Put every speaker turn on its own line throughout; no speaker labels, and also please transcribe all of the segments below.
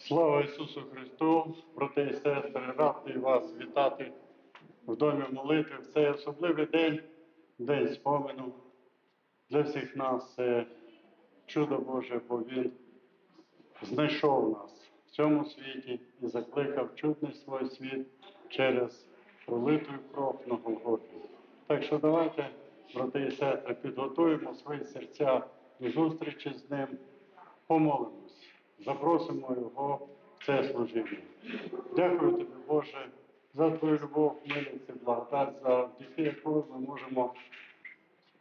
Слава Ісусу Христу, брати і сестри, радий вас вітати в домі молитви. В цей особливий день, день спомену. Для всіх нас це чудо Боже, бо Він знайшов нас в цьому світі і закликав чудний свій світ через пролиту кров на Голгофі. Так що давайте, брати і сестри, підготуємо свої серця до зустрічі з ним, помолимось, запросимо Його в це служіння. Дякую тобі, Боже, за твою любов, милість благодать, за дітей, якою ми можемо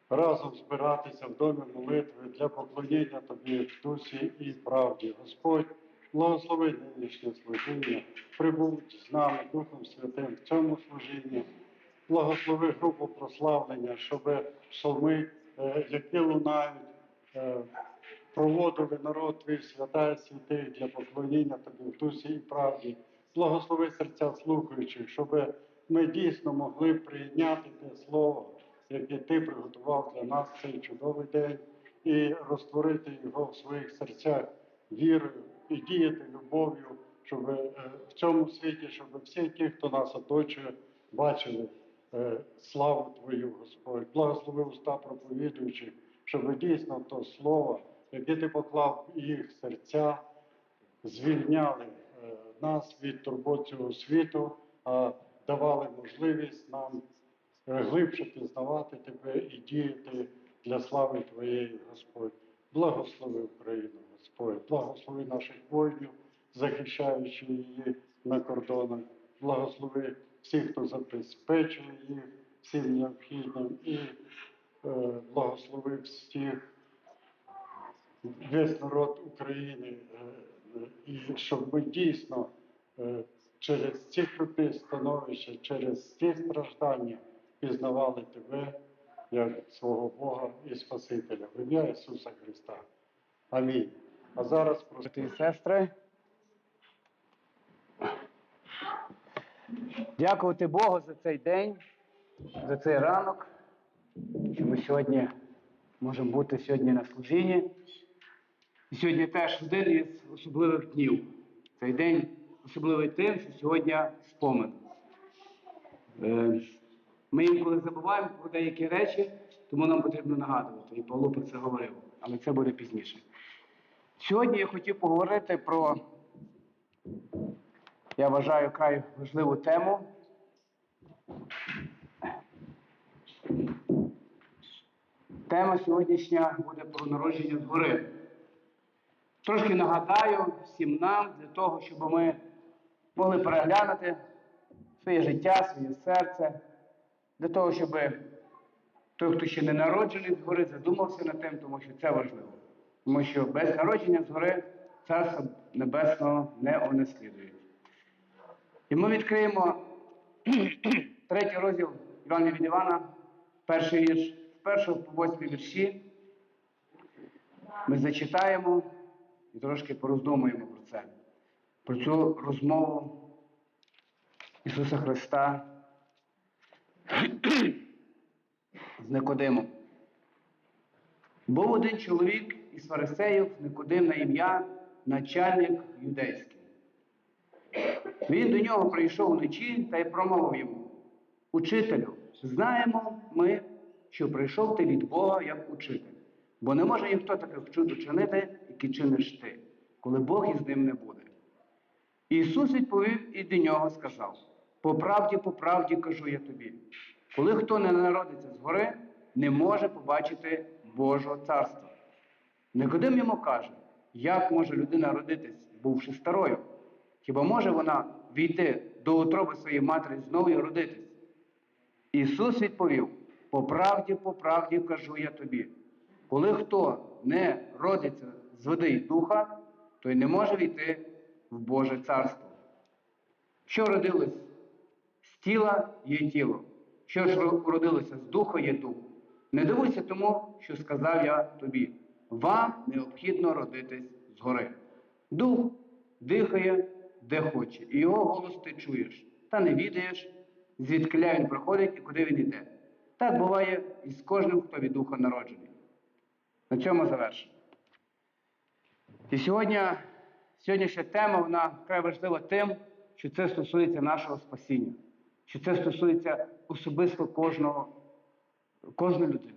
разом збиратися в домі молитви для поклоніння Тобі в дусі і правді. Господь, благослови нинішнє служіння, прибудь з нами Духом Святим в цьому служінні. Благослови групу прославлення, щоб псалми, е, які лунають, е, проводили народ твій свята і святих для поклоніння тобі в дусі і правді. Благослови серця слухаючих, щоб ми дійсно могли прийняти те слово, яке ти приготував для нас цей чудовий день, і розтворити його в своїх серцях вірою і діяти любов'ю, щоб е, в цьому світі, щоб всі ті, хто нас оточує, бачили е, славу Твою, Господь. Благослови уста проповідуючих, щоб дійсно то слово, яке ти поклав їх серця, звільняли е, нас від турбот цього світу, а давали можливість нам е, глибше пізнавати тебе і діяти для слави Твоєї, Господь. Благослови Україну, Господь, благослови наших воїнів, захищаючи її на кордонах. Благослови всіх, хто забезпечує їх всім необхідним, і е, благослови всіх весь народ України, е, е, і щоб ми дійсно е, через ці крути становища, через ці страждання пізнавали тебе як свого Бога і Спасителя. В ім'я Ісуса Христа. Амінь. А зараз.
Брати сестри. Дякувати Богу за цей день, за цей ранок, що ми сьогодні можемо бути сьогодні на служінні. Сьогодні теж один із особливих днів. Цей день особливий тим, що сьогодні спомин. Е, Ми інколи забуваємо про деякі речі, тому нам потрібно нагадувати. І Павло про це говорив, але це буде пізніше. Сьогодні я хотів поговорити про, я вважаю, край важливу тему. Тема сьогоднішня буде про народження згори. Трошки нагадаю всім нам для того, щоб ми могли переглянути своє життя, своє серце, для того, щоб той, хто ще не народжений згори, задумався над тим, тому що це важливо. Тому що без народження згори Царства Небесного не унаслідують. І ми відкриємо третій розділ Івана від Івана, перший вірш, з першого по восьмий вірші. Ми зачитаємо трошки пороздумуємо про це, про цю розмову Ісуса Христа з Никодимом. Був один чоловік із фарисеїв, Никодим на ім'я, начальник юдейський. Він до нього прийшов вночі та й промовив йому: Учителю, знаємо ми, що прийшов ти від Бога як учитель, бо не може ніхто таких чуд учинити, які чиниш ти, коли Бог із ним не буде. Ісус відповів і до нього сказав: По правді, по правді кажу я тобі, коли хто не народиться згори, не може побачити Божого царства. Никодим йому каже, як може людина родитись, бувши старою? Хіба може вона війти до утроби своєї матері знову і родитись? Ісус відповів: по правді, по правді кажу я тобі, коли хто не родиться з води й духа, той не може війти в Боже царство. Що родилось з тіла є тіло, що ж родилося з духа є дух. Не дивуйся тому, що сказав я тобі. Вам необхідно родитись згори. Дух дихає, де хоче, і його голос ти чуєш, та не відаєш, звідкиля він проходить і куди він йде. Так буває і з кожним, хто від духа народжений. На цьому завершено. І сьогодні сьогоднішня тема вона вкрай важлива тим, що це стосується нашого спасіння, що це стосується особисто кожного, кожної людини.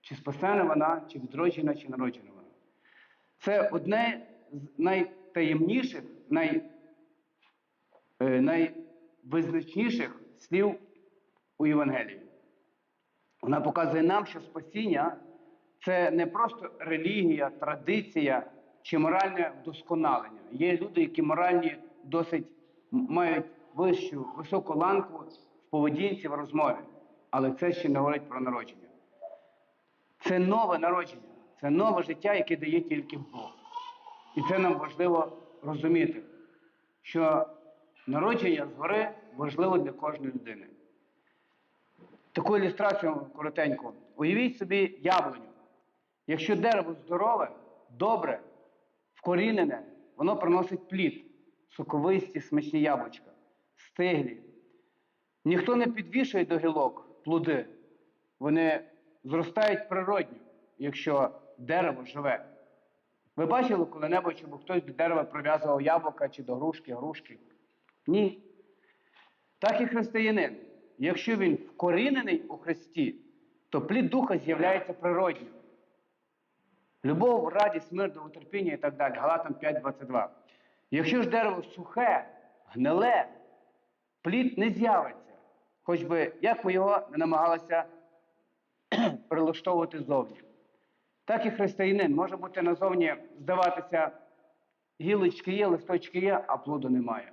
Чи спасена вона, чи відроджена, чи народжена вона. Це одне з найтаємніших, най, е, найвизначніших слів у Євангелії. Вона показує нам, що спасіння це не просто релігія, традиція чи моральне вдосконалення. Є люди, які моральні досить мають вищу, високу ланку в поведінці, в розмові. Але це ще не говорить про народження. Це нове народження, це нове життя, яке дає тільки Бог. І це нам важливо розуміти, що народження згори важливо для кожної людини. Таку ілюстрацію коротеньку. Уявіть собі яблуню. Якщо дерево здорове, добре, вкорінене, воно приносить плід, соковисті, смачні яблучка, стиглі. Ніхто не підвішує до гілок плоди. Вони зростають природньо, якщо дерево живе. Ви бачили коли-небудь, щоб хтось до дерева прив'язував яблука чи до грушки, грушки? Ні. Так і християнин. Якщо він вкорінений у Христі, то плід духа з'являється природньо. Любов, радість, мир, довготерпіння і так далі. Галатам 5.22. Якщо ж дерево сухе, гниле, плід не з'явиться. Хоч би як ми його не намагалися прилаштовувати ззовні. Так і християнин може бути назовні здаватися, гілочки є, листочки є, а плоду немає.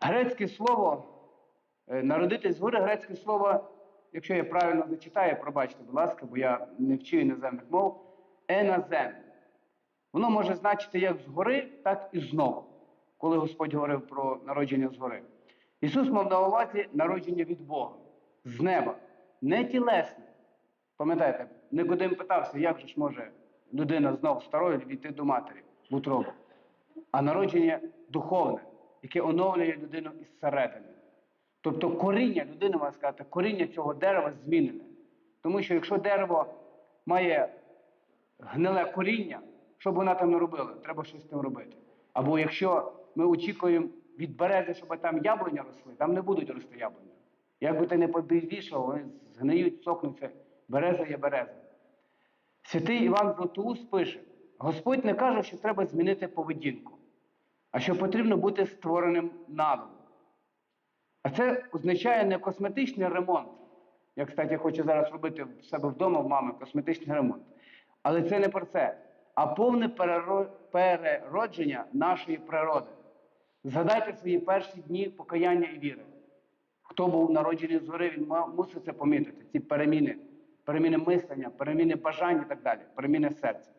Грецьке слово, е, народитись згори, грецьке слово, якщо я правильно зачитаю, пробачте, будь ласка, бо я не вчу іноземних мов, еназем. Воно може значити як згори, так і знову, коли Господь говорив про народження згори. Ісус мав на увазі народження від Бога, з неба, не тілесне. Пам'ятаєте, Никодим питався, як же ж може людина знов старою війти до матері в утробу, а народження духовне, яке оновлює людину із середини. Тобто коріння людини, можна сказати, коріння цього дерева змінене. Тому що якщо дерево має гниле коріння, що б вона там не робила, треба щось з тим робити. Або якщо ми очікуємо від берези, щоб там яблуня росли, там не будуть рости яблуня. Як би ти не побільшав, вони згниють, сохнуться. Береза є береза. Святий Іван Златоуст пише: Господь не каже, що треба змінити поведінку, а що потрібно бути створеним наново. А це означає не косметичний ремонт. Я, кстати, хочу зараз робити в себе вдома в мами косметичний ремонт. Але це не про це, а повне переродження нашої природи. Згадайте свої перші дні покаяння і віри. Хто був народжений згори, він мусить це помітити. Ці переміни, переміни мислення, переміни бажань і так далі, переміни серця.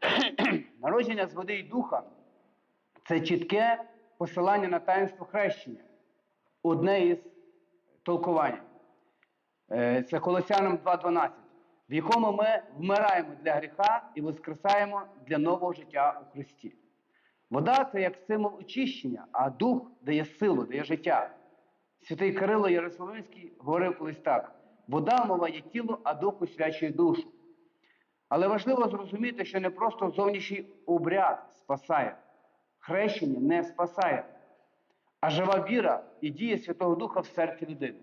Народження з води і духа це чітке посилання на таїнство хрещення. Одне із толкувань. Е, Це Колосянам 2.12, в якому ми вмираємо для гріха і воскресаємо для нового життя у Христі. Вода це як символ очищення, а дух дає силу, дає життя. Святий Кирило Ярославинський говорив колись так: вода омиває тіло, а дух освячує душу. Але важливо зрозуміти, що не просто зовнішній обряд спасає, хрещення не спасає, а жива віра і дія Святого Духа в серці людини.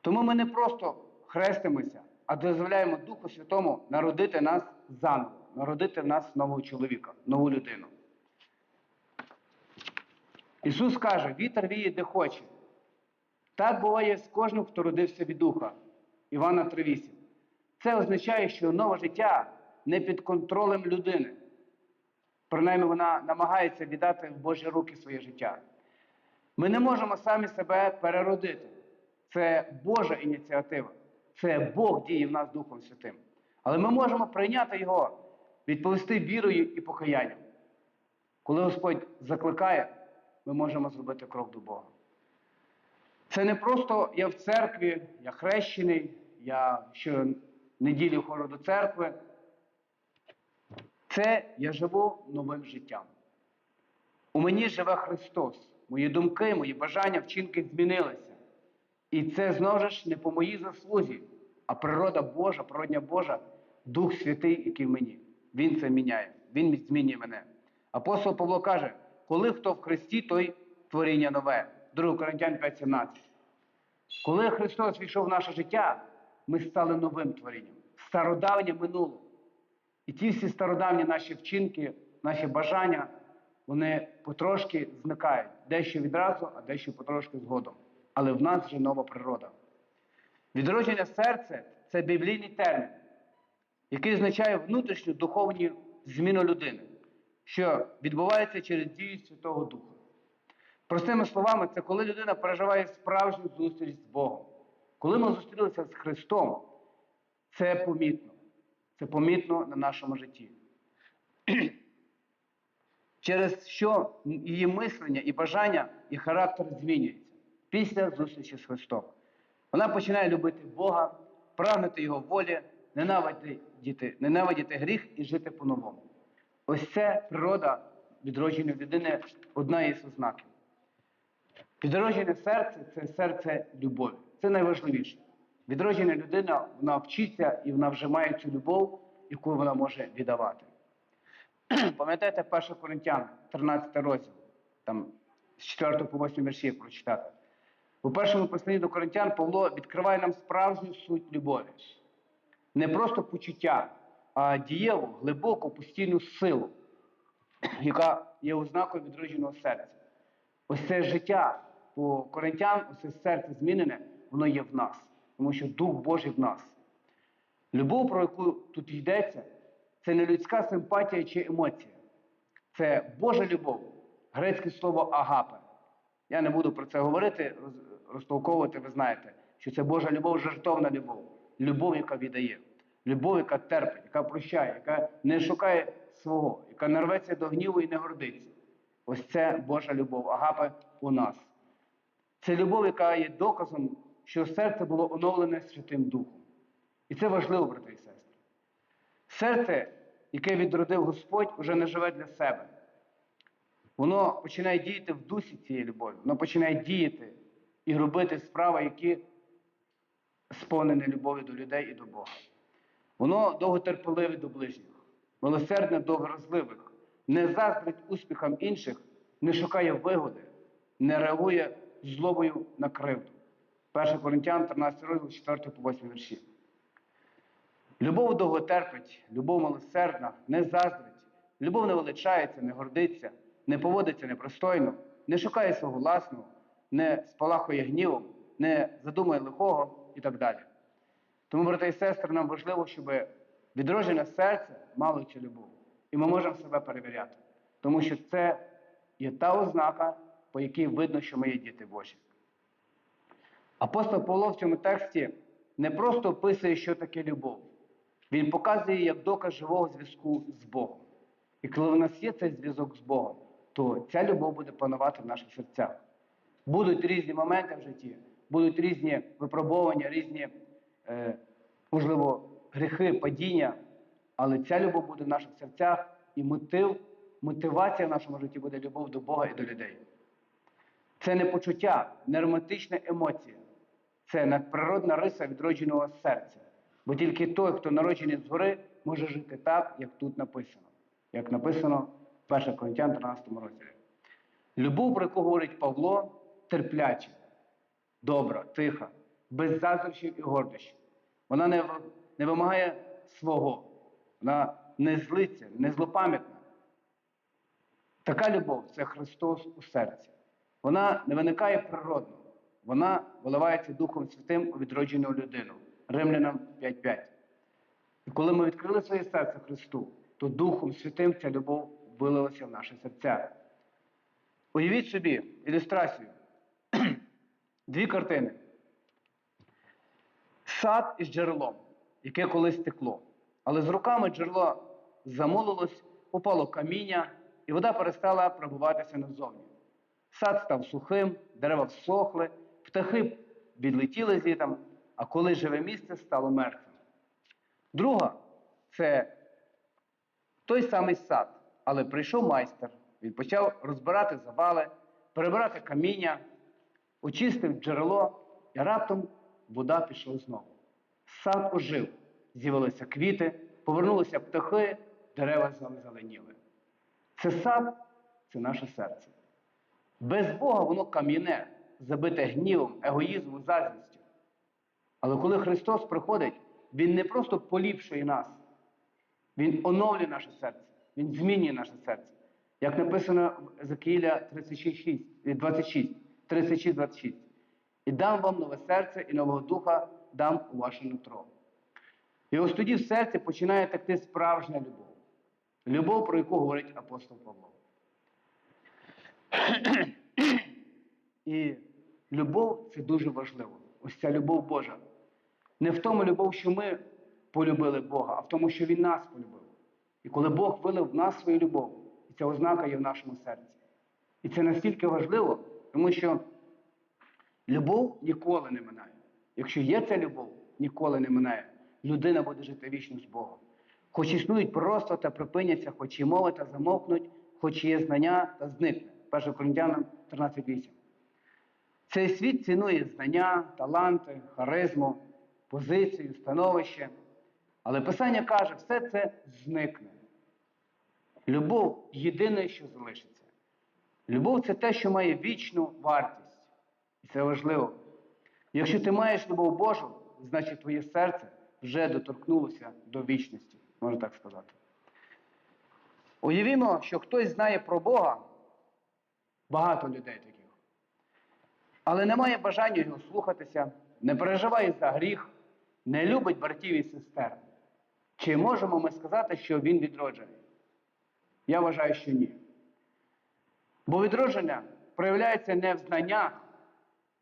Тому ми не просто хрестимося, а дозволяємо Духу Святому народити нас заново, народити в нас нового чоловіка, нову людину. Ісус каже, вітер віє де хоче. Так буває з кожним, хто родився від Духа. Івана 3.8. Це означає, що нове життя не під контролем людини. Принаймні вона намагається віддати в Божі руки своє життя. Ми не можемо самі себе переродити. Це Божа ініціатива. Це Бог діє в нас Духом Святим. Але ми можемо прийняти Його, відповісти вірою і покаянням. Коли Господь закликає, ми можемо зробити крок до Бога. Це не просто я в церкві, я хрещений, я щонеділі ходжу до церкви. Це я живу новим життям. У мені живе Христос. Мої думки, мої бажання, вчинки змінилися. І це знову ж не по моїй заслузі, а природа Божа, природня Божа, Дух Святий, який в мені. Він це міняє. Він змінює мене. Апостол Павло каже, коли хто в Христі, той творіння нове. 2 Коринтян 5.17. Коли Христос війшов в наше життя, ми стали новим творінням. Стародавнє минуло. І ті всі стародавні наші вчинки, наші бажання, вони потрошки зникають. Дещо відразу, а дещо потрошки згодом. Але в нас вже нова природа. Відродження серця це біблійний термін, який означає внутрішню духовну зміну людини, що відбувається через дію Святого Духа. Простими словами, це коли людина переживає справжню зустріч з Богом. Коли ми зустрілися з Христом, це помітно. Це помітно на нашому житті. Через що її мислення і бажання, і характер змінюється після зустрічі з Христом. Вона починає любити Бога, прагнути Його волі, ненавидіти, ненавидіти гріх і жити по-новому. Ось це природа відродження людини одна із ознаків. Відроджене серце це серце любові. Це найважливіше. Відроджена людина вона вчиться і вона вже має цю любов, яку вона може віддавати. Пам'ятаєте 1 Коринтян, 13 розділ, там з 4 по 8 вірші прочитати. У першому посланні до Коринтян Павло відкриває нам справжню суть любові. Не просто почуття, а дієву, глибоку, постійну силу, яка є ознакою відродженого серця. Ось це життя по коринтян, ось це серце змінене, воно є в нас, тому що Дух Божий в нас. Любов, про яку тут йдеться, це не людська симпатія чи емоція. Це Божа любов, грецьке слово агапе. Я не буду про це говорити, розтолковувати, ви знаєте, що це Божа любов, жертовна любов, любов, яка віддає, любов, яка терпить, яка прощає, яка не шукає свого, яка не рветься до гніву і не гордиться. Ось це Божа любов, агапе у нас. Це любов, яка є доказом, що серце було оновлене Святим Духом. І це важливо, брати і сестри. Серце, яке відродив Господь, вже не живе для себе. Воно починає діяти в дусі цієї любові. Воно починає діяти і робити справи, які сповнені любов'ю до людей і до Бога. Воно довготерпеливе до ближніх, милосердне до вразливих, не заздрить успіхам інших, не шукає вигоди, не реагує злобою на кривду. 1 Коринтян, 13 розділ, 4 по 8 вірші. Любов довго терпить, любов милосердна, не заздрить, любов не величається, не гордиться, не поводиться непристойно, не шукає свого власного, не спалахує гнівом, не задумує лихого і так далі. Тому, брати і сестри, нам важливо, щоб відроджене серце мало цю любов. І ми можемо себе перевіряти. Тому що це є та ознака, по якій видно, що ми є діти Божі. Апостол Павло в цьому тексті не просто описує, що таке любов. Він показує як доказ живого зв'язку з Богом. І коли в нас є цей зв'язок з Богом, то ця любов буде панувати в наших серцях. Будуть різні моменти в житті, будуть різні випробування, різні, е, можливо, гріхи, падіння, але ця любов буде в наших серцях, і мотив, мотивація в нашому житті буде любов до Бога і до людей. Це не почуття, не романтична емоція. Це надприродна риса відродженого серця. Бо тільки той, хто народжений згори, може жити так, як тут написано. Як написано в 1 Коринтян 13 розділі. Любов, про яку говорить Павло, терпляча, добра, тиха, без заздрощів і гордощів. Вона не, не вимагає свого, вона не злиться, не злопам'ятна. Така любов це Христос у серці. Вона не виникає природно, вона виливається Духом Святим у відроджену людину. Римлянам 5.5. І коли ми відкрили своє серце Христу, то Духом Святим ця любов вилилася в наші серця. Уявіть собі ілюстрацію. Дві картини. Сад із джерелом, яке колись текло. Але з роками джерело замолилось, упало каміння, і вода перестала пробиватися назовні. Сад став сухим, дерева всохли, птахи відлетіли звітом, а коли живе місце стало мертвим. Друга це той самий сад, але прийшов майстер. Він почав розбирати завали, перебирати каміння, очистив джерело, і раптом вода пішла знову. Сад ожив, з'явилися квіти, повернулися птахи, дерева зеленіли. Це сад, це наше серце. Без Бога воно кам'яне, забите гнівом, егоїзмом, заздрістю. Але коли Христос приходить, Він не просто поліпшує нас, Він оновлює наше серце, Він змінює наше серце. Як написано в Езекіля 36, 26, 36, 26. І дам вам нове серце і нового духа дам у ваше нутро. І ось тоді в серці починає текти справжня любов. Любов, про яку говорить апостол Павло. І любов це дуже важливо. Ось ця любов Божа. Не в тому любов, що ми полюбили Бога, а в тому, що Він нас полюбив. І коли Бог вилив в нас свою любов, і ця ознака є в нашому серці. І це настільки важливо, тому що любов ніколи не минає. Якщо є ця любов, ніколи не минає. Людина буде жити вічно з Богом. Хоч існують просто та припиняться, хоч і мови та замовкнуть, хоч є знання та зникне. 1 Коринтянам 13.8. Цей світ цінує знання, таланти, харизму, позицію, становище. Але Писання каже, все це зникне. Любов єдине, що залишиться. Любов це те, що має вічну вартість. І це важливо. Якщо ти маєш любов Божу, значить твоє серце вже доторкнулося до вічності, можна так сказати. Уявімо, що хтось знає про Бога, багато людей таких, але не має бажання його слухатися, не переживає за гріх, не любить братів і сестер. Чи можемо ми сказати, що він відроджений? Я вважаю, що ні. Бо відродження проявляється не в знаннях,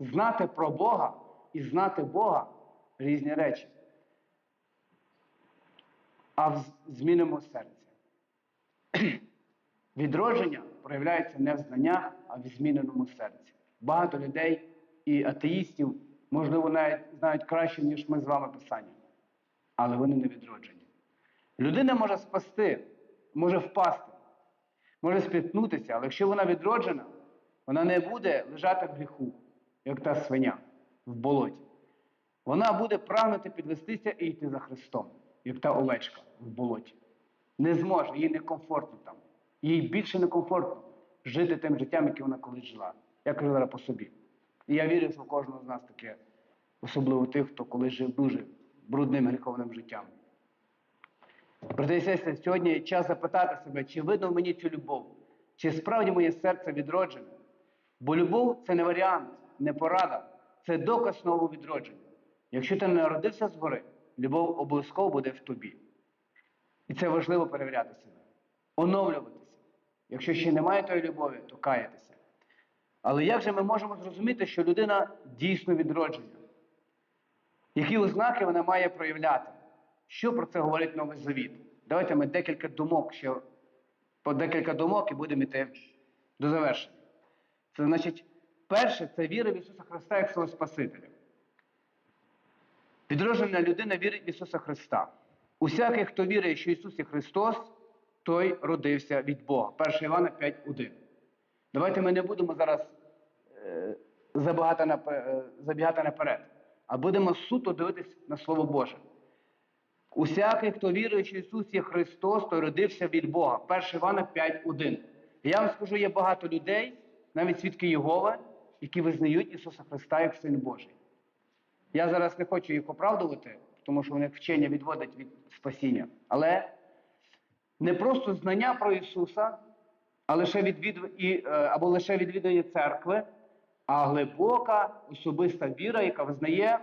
знати про Бога і знати Бога різні речі, а в змінимо серці. Відродження проявляється не в знаннях, а в зміненому серці. Багато людей і атеїстів, можливо, навіть знають краще, ніж ми з вами писання. Але вони не відроджені. Людина може спасти, може впасти, може спіткнутися, але якщо вона відроджена, вона не буде лежати в гріху, як та свиня в болоті. Вона буде прагнути підвестися і йти за Христом, як та овечка в болоті. Не зможе, їй некомфортно там. Їй більше некомфортно жити тим життям, яке вона колись жила. Я кажу зараз по собі. І я вірю, що кожного з нас таке, особливо тих, хто колись жив дуже брудним гріховним життям. Брати і сестри, сьогодні час запитати себе, чи видно мені цю любов, чи справді моє серце відроджене. Бо любов це не варіант, не порада, це доказ нового відродження. Якщо ти не народився згори, любов обов'язково буде в тобі. І це важливо перевіряти себе, оновлюватися. Якщо ще немає тої любові, то каятися. Але як же ми можемо зрозуміти, що людина дійсно відроджена? Які ознаки вона має проявляти? Що про це говорить Новий Завіт? Давайте ми декілька думок, ще по декілька думок і будемо йти до завершення. Це значить, перше це віра в Ісуса Христа як свого Спасителя. Відроджена людина вірить в Ісуса Христа. Усякий, хто вірить, що Ісус є Христос, той родився від Бога. 1 Івана 5.1. Давайте ми не будемо зараз е, е, забігати наперед, а будемо суто дивитись на Слово Боже. Усякий, хто вірує, що Ісус є Христос, той родився від Бога. 1 Івана 5.1. Я вам скажу, є багато людей, навіть свідки Єгова, які визнають Ісуса Христа як Син Божий. Я зараз не хочу їх оправдувати, тому що вони вчення відводять від спасіння. Але не просто знання про Ісуса, а лише відвід... і, е, або лише відвідання церкви, а глибока особиста віра, яка визнає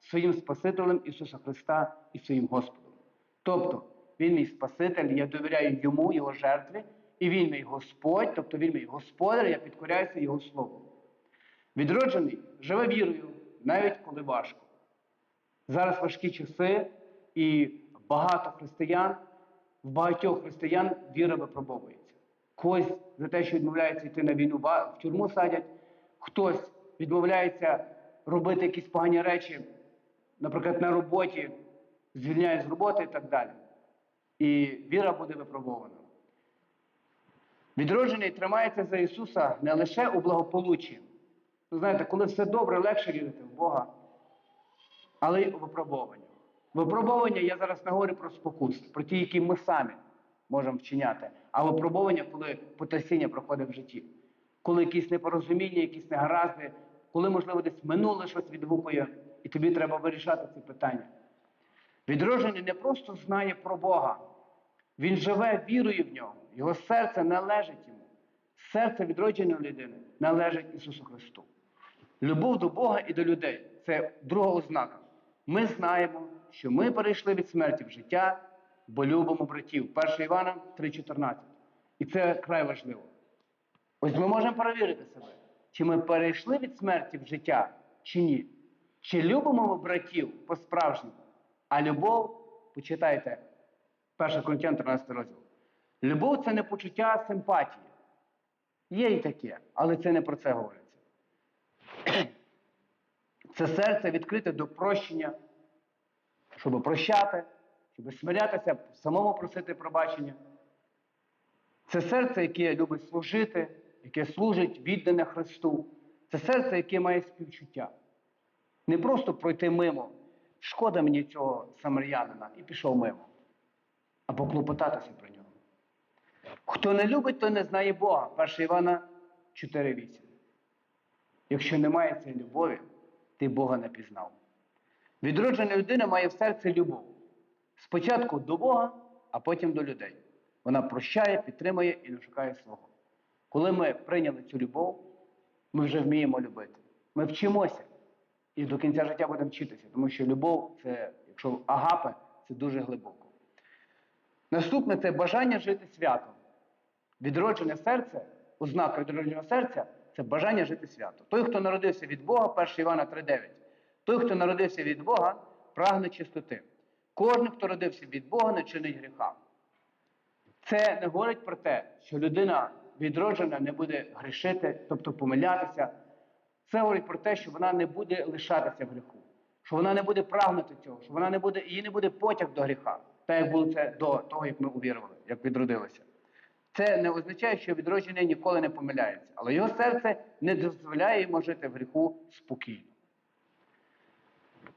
своїм Спасителем Ісуса Христа і своїм Господом. Тобто, Він мій Спаситель, я довіряю Йому, Його жертві, і Він мій Господь, тобто Він мій Господар, я підкоряюся Його Слову. Відроджений живе вірою, навіть коли важко. Зараз важкі часи, і багато християн, в багатьох християн віра випробовується. Когось за те, що відмовляється йти на війну, в тюрму садять, хтось відмовляється робити якісь погані речі, наприклад, на роботі, звільняє з роботи і так далі. І віра буде випробована. Відроджений тримається за Ісуса не лише у благополуччі. Ви знаєте, коли все добре, легше вірити в Бога, але й у випробування. Випробування я зараз не говорю про спокуси, про ті, які ми самі можемо вчиняти, а випробування, коли потрясіння проходить в житті, коли якісь непорозуміння, якісь негаразди, коли, можливо, десь минуле щось відгукує, і тобі треба вирішати ці питання. Відроджений не просто знає про Бога, він живе вірою в нього. Його серце належить йому. Серце відродженої людини належить Ісусу Христу. Любов до Бога і до людей це друга ознака. Ми знаємо, що ми перейшли від смерті в життя, бо любимо братів. 1 Івана 3,14. І це край важливо. Ось ми можемо перевірити себе, чи ми перейшли від смерті в життя, чи ні. Чи любимо ми братів по-справжньому? А любов, почитайте 1 Коринтян 13 розділ. Любов це не почуття симпатії. Є і таке, але це не про це говориться. Це серце відкрите до прощення, щоб прощати, щоб смирятися, самому просити пробачення. Це серце, яке любить служити, яке служить віддане Христу. Це серце, яке має співчуття. Не просто пройти мимо. Шкода мені цього самарянина і пішов мимо. А поклопотатися про нього. Хто не любить, той не знає Бога. 1 Івана 4,8. Якщо немає цієї любові, ти Бога не пізнав. Відроджена людина має в серці любов. Спочатку до Бога, а потім до людей. Вона прощає, підтримує і не шукає свого. Коли ми прийняли цю любов, ми вже вміємо любити. Ми вчимося і до кінця життя будемо вчитися, тому що любов це, якщо агапе, це дуже глибоко. Наступне це бажання жити свято. Відроджене серце, ознака відродженого серця це бажання жити свято. Той, хто народився від Бога, 1 Івана 3,9. Той, хто народився від Бога, прагне чистоти. Кожен, хто родився від Бога, не чинить гріха. Це не говорить про те, що людина відроджена не буде грішити, тобто помилятися. Це говорить про те, що вона не буде лишатися в гріху, що вона не буде прагнути цього, що вона не буде, її не буде потяг до гріха, так як було це до того, як ми увірували, як відродилися. Це не означає, що відроджений ніколи не помиляється, але його серце не дозволяє йому жити в гріху спокійно.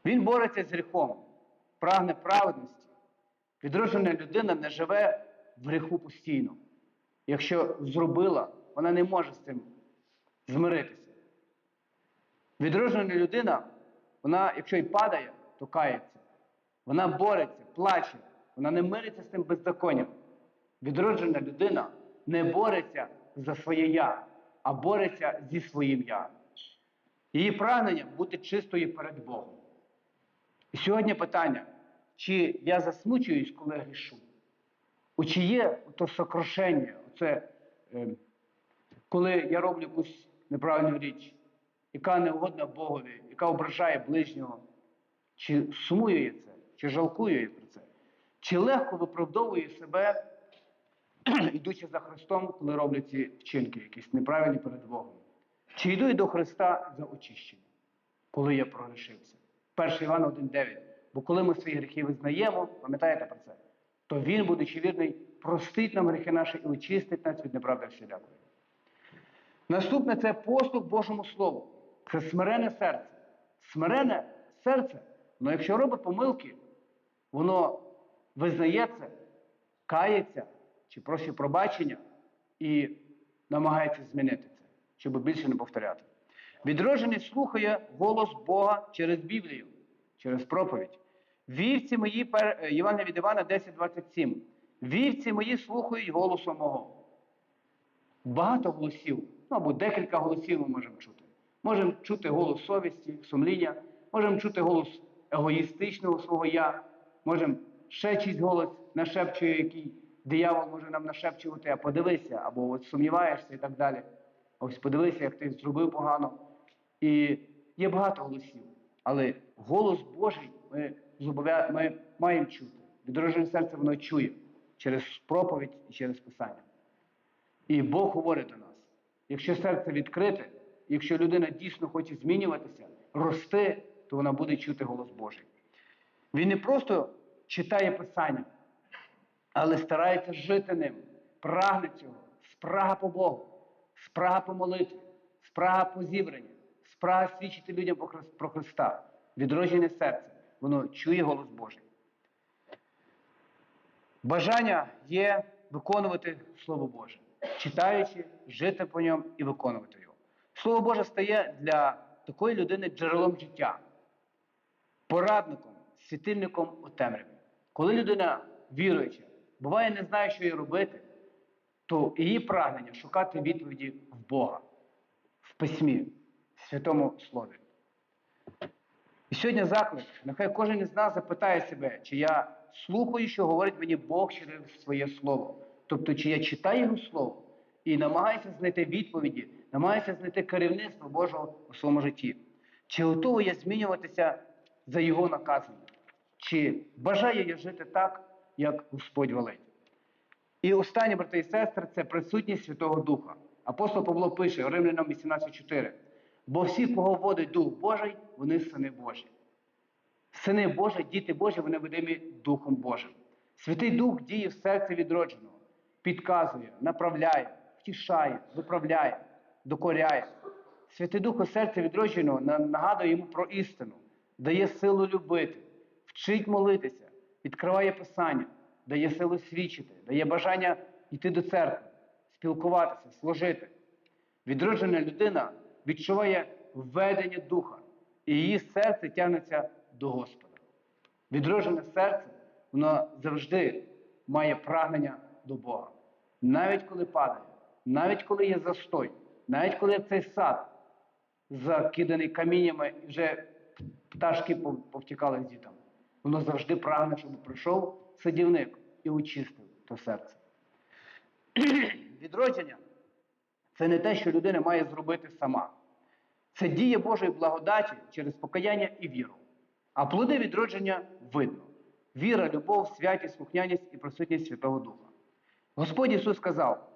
Він бореться з гріхом, прагне праведності. Відроджена людина не живе в гріху постійно. Якщо зробила, вона не може з цим змиритися. Відроджена людина, вона, якщо й падає, то кається. Вона бореться, плаче, вона не мириться з тим беззаконням. Відроджена людина не бореться за своє я, а бореться зі своїм я. Її прагнення бути чистою перед Богом. І сьогодні питання, чи я засмучуюсь, коли грішу? У чи є то сокрушення, оце, е, коли я роблю якусь неправильну річ, яка не угодна Богові, яка ображає ближнього, чи сумую я це, чи жалкую я про це, чи легко виправдовую себе, йдучи за Христом, коли роблю ці вчинки, якісь неправильні перед Богом. Чи йду я до Христа за очищення, коли я прогрішився? 1 Івана 1,9. Бо коли ми свої гріхи визнаємо, пам'ятаєте про це, то Він, будучи вірний, простить нам гріхи наші і очистить нас від неправди всілякої. Наступне це послуг Божому Слову. Це смирене серце. Смирене серце, ну якщо робить помилки, воно визнає це, кається чи просить пробачення і намагається змінити це, щоб більше не повторяти. Відроджений слухає голос Бога через Біблію, через проповідь. Вівці мої, е, від Івана 10.27. Вівці мої слухають голосу мого. Багато голосів, ну або декілька голосів ми можемо чути. Можемо чути голос совісті, сумління, можемо чути голос егоїстичного свого я, можемо ще чийсь голос нашепчує, який диявол може нам нашепчувати, а подивися, або от сумніваєшся і так далі. Ось подивися, як ти зробив погано. І є багато голосів. Але голос Божий ми. Ми маємо чути. Відроджене серце воно чує через проповідь і через Писання. І Бог говорить до нас. Якщо серце відкрите, якщо людина дійсно хоче змінюватися, рости, то вона буде чути голос Божий. Він не просто читає Писання, але старається жити ним, прагне цього, спрага по Богу, спрага по молитві, спрага по зібранні, спрага свідчити людям про Христа. Відроджене серце, воно чує голос Божий. Бажання є виконувати Слово Боже, читаючи, жити по ньому і виконувати його. Слово Боже стає для такої людини джерелом життя, порадником, світильником у темряві. Коли людина віруюча, буває, не знає, що їй робити, то її прагнення шукати відповіді в Бога, в письмі, в святому слові. І сьогодні заклик, нехай кожен із нас запитає себе, чи я слухаю, що говорить мені Бог через своє слово. Тобто, чи я читаю його слово і намагаюся знайти відповіді, намагаюся знайти керівництво Божого у своєму житті. Чи готовий я змінюватися за його наказами? Чи бажаю я жити так, як Господь велить? І останнє, брати і сестри, це присутність Святого Духа. Апостол Павло пише Римлянам 18.4. Бо всі, кого водить Дух Божий, вони сини Божі. Сини Божі, діти Божі, вони видимі Духом Божим. Святий Дух діє в серці відродженого, підказує, направляє, втішає, виправляє, докоряє. Святий Дух у серці відродженого нагадує йому про істину, дає силу любити, вчить молитися, відкриває Писання, дає силу свідчити, дає бажання йти до церкви, спілкуватися, служити. Відроджена людина відчуває введення духа, і її серце тягнеться до Господа. Відроджене серце, воно завжди має прагнення до Бога. Навіть коли падає, навіть коли є застой, навіть коли цей сад закиданий каміннями і вже пташки повтікали з дітям, воно завжди прагне, щоб прийшов садівник і очистив то серце. Відродження це не те, що людина має зробити сама. Це дія Божої благодаті через покаяння і віру. А плоди відродження видно: віра, любов, святість, слухняність і присутність Святого Духа. Господь Ісус сказав: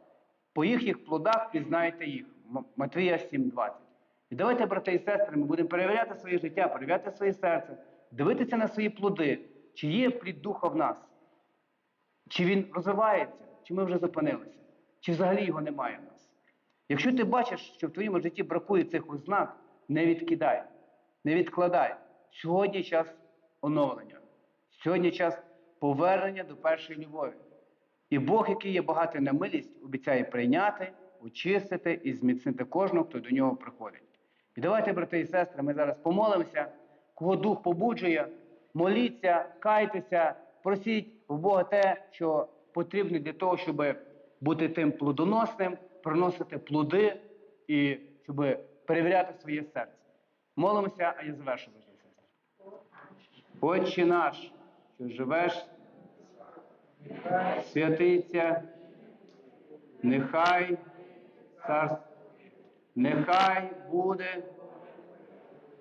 по їхніх плодах пізнаєте їх. Матвія 7,20. І давайте, брати і сестри, ми будемо перевіряти своє життя, перевіряти своє серце, дивитися на свої плоди, чи є плід Духа в нас, чи він розвивається, чи ми вже зупинилися, чи взагалі його немає в нас. Якщо ти бачиш, що в твоєму житті бракує цих ознак, не відкидай, не відкладай. Сьогодні час оновлення, сьогодні час повернення до першої любові. І Бог, який є багатий на милість, обіцяє прийняти, очистити і зміцнити кожного, хто до нього приходить. І давайте, брати і сестри, ми зараз помолимося, кого Дух побуджує, моліться, кайтеся, просіть в Бога те, що потрібно для того, щоб бути тим плодоносним, приносити плоди і щоб перевіряти своє серце. Молимося, а я завершу, і сестри. Отче наш, що живеш, святиться, нехай царство, нехай буде,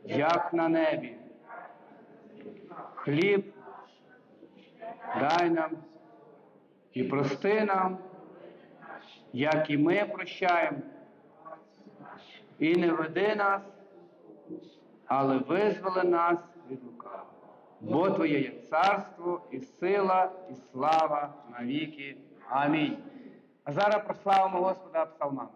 як на небі. Хліб дай нам і прости нам, як і ми прощаємо. І не веди нас, але визволи нас від лукавого. Бо Твоє є царство, і сила, і слава навіки. Амінь. А зараз прославимо Господа псалмами.